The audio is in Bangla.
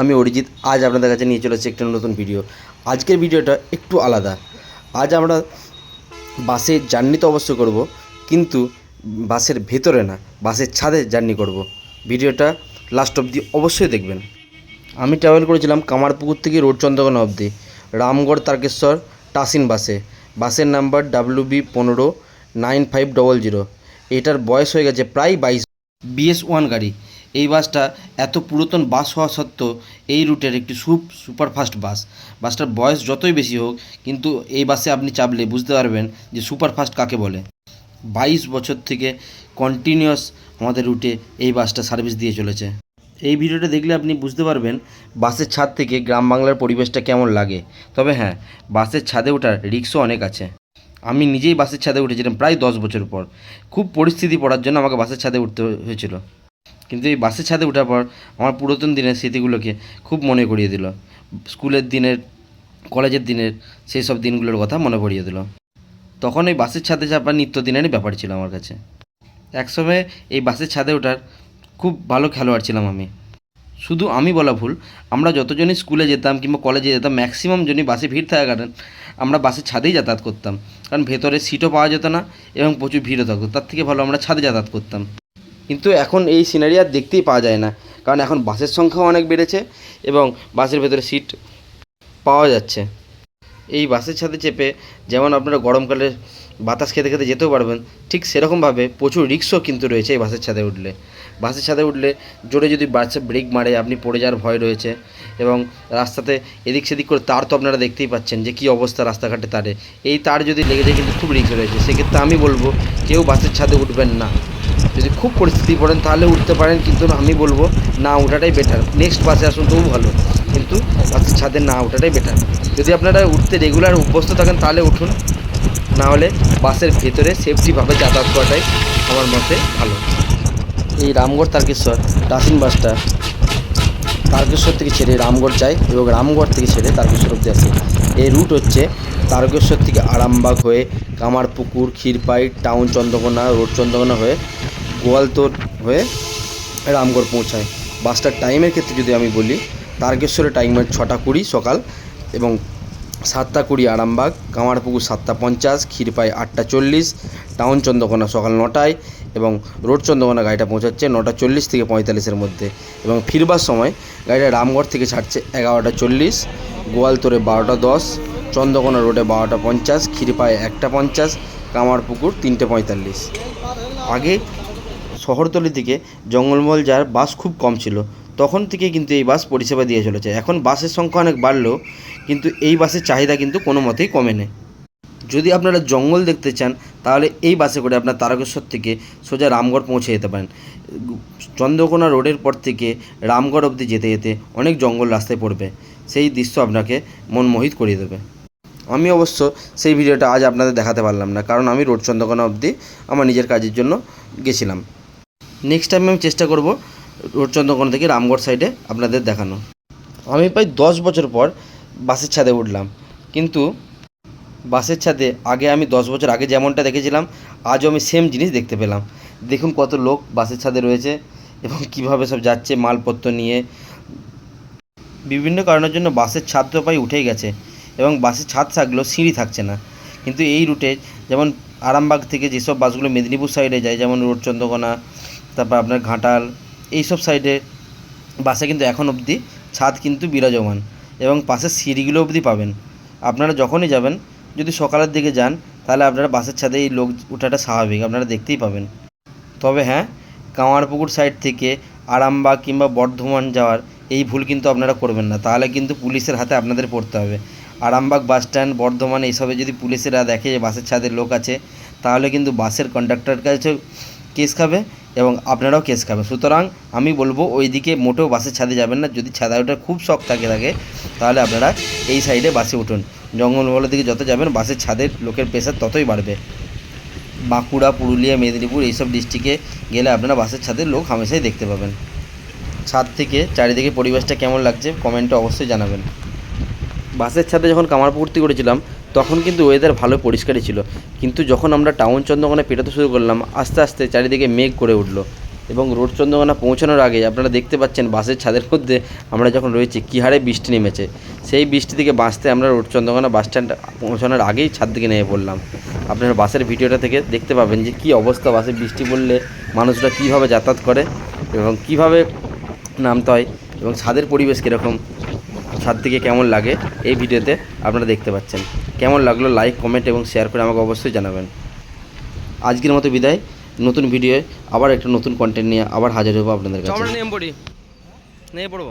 আমি অরিজিৎ, আজ আপনাদের কাছে নিয়ে চলেছি একটা নতুন ভিডিও আজকের ভিডিওটা একটু আলাদা। আজ আমরা বাসে জার্নি তো অবশ্য করব, কিন্তু বাসের ভেতরে না, বাসের ছাদে জার্নি করব। ভিডিওটা লাস্ট অবধি অবশ্যই দেখবেন। আমি ট্রাভেল করেছিলাম কামারপুকুর থেকে রোড চন্দ্রকোনা অবধি, রামগড় তারকেশ্বর, টাসিন বাসে। বাসের নাম্বার ডাব্লিউ বি পনেরো নাইন ফাইভ ডবল জিরো এটার বয়স হয়ে গেছে প্রায় বাইশ। বিএস ওয়ান গাড়ি। এই বাসটা এত পুরাতন বাস হওয়া সত্ত্বেও এই রুটের একটি সুপ, সুপারফাস্ট বাস। বাসটার বয়স যতই বেশি হোক, কিন্তু এই বাসে আপনি চাপলে বুঝতে পারবেন যে সুপারফাস্ট কাকে বলে। বাইশ বছর থেকে কন্টিনিউয়াস আমাদের রুটে এই বাসটা সার্ভিস দিয়ে চলেছে। এই ভিডিওটা দেখলে আপনি বুঝতে পারবেন বাসের ছাদ থেকে গ্রাম বাংলার পরিবেশটা কেমন লাগে। তবে হ্যাঁ বাসের ছাদে ওঠার রিক্সও অনেক আছে। আমি নিজেই বাসের ছাদে উঠেছিলাম প্রায় দশ বছর পর। খুব পরিস্থিতি পড়ার জন্য আমাকে বাসের ছাদে উঠতে হয়েছিল। কিন্তু এই বাসের ছাদে ওঠার পর আমার পুরাতন দিনের স্মৃতিগুলোকে খুব মনে করিয়ে দিল। স্কুলের দিনের, কলেজের দিনের সেই সব দিনগুলোর কথা মনে পড়িয়ে দিল। তখন এই বাসের ছাদে চাপা নিত্যদিনেরই ব্যাপার ছিল আমার কাছে। একসময় এই বাসের ছাদে ওঠার খুব ভালো খেলোয়াড় ছিলাম আমি। শুধু আমি বলা ভুল, আমরা যতজনই স্কুলে যেতাম কিংবা কলেজে যেতাম, ম্যাক্সিমাম জনই বাসে ভিড় থাকার কারণ আমরা বাসের ছাদেই যাতায়াত করতাম। কারণ ভেতরে সিটও পাওয়া যেত না এবং প্রচুর ভিড়ও থাকতো। তার থেকে ভালো আমরা ছাদে যাতায়াত করতাম। কিন্তু এখন এই সিনারি আর দেখতেই পাওয়া যায় না। কারণ এখন বাসের সংখ্যাও অনেক বেড়েছে এবং বাসের ভেতরে সিট পাওয়া যাচ্ছে। এই বাসের ছাদে চেপে যেমন আপনারা গরমকালে বাতাস খেতে খেতে যেতেও পারবেন, ঠিক সেরকমভাবে প্রচুর রিক্সও কিন্তু রয়েছে এই বাসের ছাদে উঠলে। বাসের ছাদে উঠলে জোরে যদি বাসে ব্রেক মারে, আপনি পড়ে যাওয়ার ভয় রয়েছে এবং রাস্তাতে এদিক সেদিক করে তার তো আপনারা দেখতেই পাচ্ছেন যে কী অবস্থা রাস্তাঘাটে তারে। এই তার যদি লেগে যায় কিন্তু খুব রিক্স রয়েছে। সেক্ষেত্রে আমি বলব কেউ বাসের ছাদে উঠবেন না। যদি খুব পরিস্থিতি পড়েন, তাহলে উঠতে পারেন, কিন্তু আমি বলব না ওঠাটাই বেটার নেক্সট বাসে আসুন, তবু ভালো। কিন্তু বাসের ছাদে না ওঠাটাই বেটার যদি আপনারা উঠতে রেগুলার অভ্যস্ত থাকেন, তাহলে উঠুন। না হলে বাসের ভেতরে সেফটিভাবে যাতায়াত করাটাই আমার মতে ভালো। এই রামগড় তারকেশ্বর টাসিন বাসটা তারকেশ্বর থেকে ছেড়ে রামগড় যায় এবং রামগড় থেকে ছেড়ে তারকেশ্বর অব্দি আসে। এই রুট হচ্ছে তারকেশ্বর থেকে আরামবাগ হয়ে কামারপুকুর, ক্ষীরপাই, টাউন চন্দ্রকোনা, রোড চন্দ্রকোনা হয়ে গোয়ালতোর হয়ে রামগড় পৌঁছায়। বাসটার টাইমের ক্ষেত্রে যদি আমি বলি, তারকেশ্বরের টাইমের ছটা কুড়ি সকাল এবং সাতটা কুড়ি আরামবাগ, কামারপুকুর সাতটা পঞ্চাশ, ক্ষীরপাই আটটা চল্লিশ, টাউন চন্দ্রকোনা সকাল নটায় এবং রোড চন্দ্রকোনা গাড়িটা পৌঁছাচ্ছে নটা চল্লিশ থেকে পঁয়তাল্লিশের মধ্যে এবং ফিরবার সময় গাড়িটা রামগড় থেকে ছাড়ছে এগারোটা চল্লিশ, গোয়ালতোরে বারোটা দশ, চন্দ্রকোনা রোডে বারোটা পঞ্চাশ ক্ষীরপায়ে একটা পঞ্চাশ, কামারপুকুর তিনটে পঁয়তাল্লিশ। আগে শহরতলি থেকে জঙ্গলমহল যাওয়ার বাস খুব কম ছিল, তখন থেকে কিন্তু এই বাস পরিষেবা দিয়ে চলেছে। এখন বাসের সংখ্যা অনেক বাড়লেও কিন্তু এই বাসের চাহিদা কিন্তু কোনো মতেই কমে যদি আপনারা জঙ্গল দেখতে চান, তাহলে এই বাসে করে আপনার তারকেশ্বর থেকে সোজা রামগড় পৌঁছে যেতে পারেন। চন্দ্রকোনা রোডের পর থেকে রামগড় অবধি যেতে যেতে অনেক জঙ্গল রাস্তায় পড়বে। সেই দৃশ্য আপনাকে মনমোহিত করিয়ে দেবে। আমি অবশ্য সেই ভিডিওটা আজ আপনাদের দেখাতে পারলাম না, কারণ আমি রোড চন্দ্রকোনা অবধি আমার নিজের কাজের জন্য গেছিলাম। নেক্সট টাইম আমি চেষ্টা করব চন্দ্রকোনা থেকে রামগড় সাইডে আপনাদের দেখানো। আমি প্রায় দশ বছর পর বাসের ছাদে উঠলাম। কিন্তু বাসের ছাদে আগে আমি দশ বছর আগে যেমনটা দেখেছিলাম, আজও আমি সেম জিনিস দেখতে পেলাম। দেখুন কত লোক বাসের ছাদে রয়েছে এবং কীভাবে সব যাচ্ছে, মালপত্র নিয়ে। বিভিন্ন কারণের জন্য বাসের ছাদ তো প্রায় উঠেই গেছে এবং বাসের ছাদ থাকলেও সিঁড়ি থাকছে না। কিন্তু এই রুটে যেমন আরামবাগ থেকে যেসব বাসগুলো মেদিনীপুর সাইডে যায়, যেমন রোড চন্দ্রকোনা তারপর আপনার ঘাটাল, এইসব সাইডে বাসে কিন্তু এখন অবধি ছাদ কিন্তু বিরাজমান এবং পাশের সিঁড়িগুলো অবধি পাবেন। আপনারা যখনই যাবেন, যদি সকালের দিকে যান, তাহলে আপনারা বাসের ছাদে এই লোক ওঠাটা স্বাভাবিক, আপনারা দেখতেই পাবেন। তবে হ্যাঁ কামারপুকুর সাইড থেকে আরামবাগ কিংবা বর্ধমান যাওয়ার এই ভুল কিন্তু আপনারা করবেন না। তাহলে কিন্তু পুলিশের হাতে আপনাদের পড়তে হবে। আরামবাগ বাস স্ট্যান্ড বর্ধমান এইসবে যদি পুলিশেরা দেখে যে বাসের ছাদের লোক আছে, তাহলে কিন্তু বাসের কন্ডাক্টরের কাছে কেস খাবে এবং আপনারাও কেস খাবেন। সুতরাং আমি বলব ওই দিকে মোটেও বাসের ছাদে যাবেন না। যদি ছাদা ওঠার খুব শখ থাকে থাকে, তাহলে আপনারা এই সাইডে বাসে উঠুন। জঙ্গলমহলের দিকে যত যাবেন, বাসের ছাদের লোকের প্রেশার ততই বাড়বে। বাঁকুড়া, পুরুলিয়া, মেদিনীপুর এইসব ডিস্ট্রিক্টে গেলে আপনারা বাসের ছাদের লোক হামেশাই দেখতে পাবেন। ছাদ থেকে চারিদিকে পরিবেশটা কেমন লাগছে কমেন্টে অবশ্যই জানাবেন। বাসের ছাদে যখন কামার কামারপুকুরতি করেছিলাম তখন কিন্তু ওয়েদার ভালো পরিষ্কারই ছিল। কিন্তু যখন আমরা টাউন চন্দ্রকোনা পেরোতে শুরু করলাম, আস্তে আস্তে চারিদিকে মেঘ করে উঠল এবং রোড চন্দ্রকোনা পৌঁছানোর আগে আপনারা দেখতে পাচ্ছেন বাসের ছাদের মধ্যে আমরা যখন রয়েছি, কী হারে বৃষ্টি নেমেছে। সেই বৃষ্টি থেকে বাঁচতে আমরা রোড চন্দ্রকোনা বাস স্ট্যান্ড পৌঁছানোর আগেই ছাদ থেকে নেমে পড়লাম। আপনারা বাসের ভিডিওটা থেকে দেখতে পাবেন যে কী অবস্থা বাসে বৃষ্টি পড়লে, মানুষরা কীভাবে যাতায়াত করে এবং কীভাবে নামতে হয় এবং ছাদের পরিবেশ কীরকম, ছাদ থেকে কেমন লাগে, এই ভিডিওতে আপনারা দেখতে পাচ্ছেন। কেমন লাগল লাইক কমেন্ট এবং শেয়ার করে আমাকে অবশ্যই জানাবেন। আজকের মতো বিদায়। নতুন ভিডিও আবার একটা নতুন কন্টেন্ট নিয়ে আবার হাজির হব আপনাদের কাছে। নেমে পড়ব।